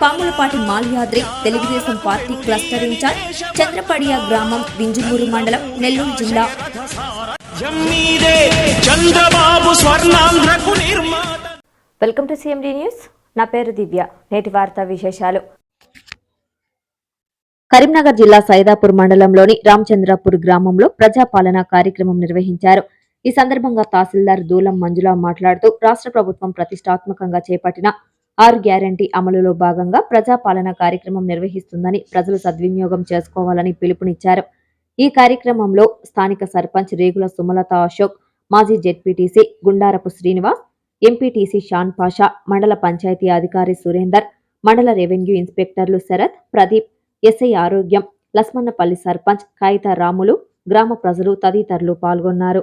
Pamulapati Malyadri Telugu Desam party cluster in charge Chandrapadiya గ్రామం వింజమూరు మండలం నెల్లూరు జిల్లా. Welcome to CMD news. నా పేరు దివ్య. నేటి వార్తా విశేషాలు. కరీంనగర్ జిల్లా సైదాపూర్ మండలంలోని రామచంద్రపూర్ గ్రామంలో ప్రజాపాలన కార్యక్రమం నిర్వహించారు. ఈ సందర్భంగా తహసీల్దార్ దూలం మంజుల మాట్లాడుతూ రాష్ట్ర ప్రభుత్వం ప్రతిష్టాత్మకంగా చేపట్టిన ఆరు గ్యారంటీ అమలులో భాగంగా ప్రజాపాలన కార్యక్రమం నిర్వహిస్తుందని ప్రజలు సద్వినియోగం చేసుకోవాలని పిలుపునిచ్చారు. ఈ కార్యక్రమంలో స్థానిక సర్పంచ్ రేగుల సుమలత అశోక్ మాజీ జెడ్పీటీసీ గుండారపు శ్రీనివాస్ ఎంపీటీసీ షాన్ పాషా మండల పంచాయతీ అధికారి సురేందర్ మండల రెవెన్యూ ఇన్స్పెక్టర్లు శరత్ ప్రదీప్ ఎస్ఐ ఆరోగ్యం లస్మన్నపల్లి సర్పంచ్ కాయిత రాములు గ్రామ ప్రజలు తదితరులు పాల్గొన్నారు.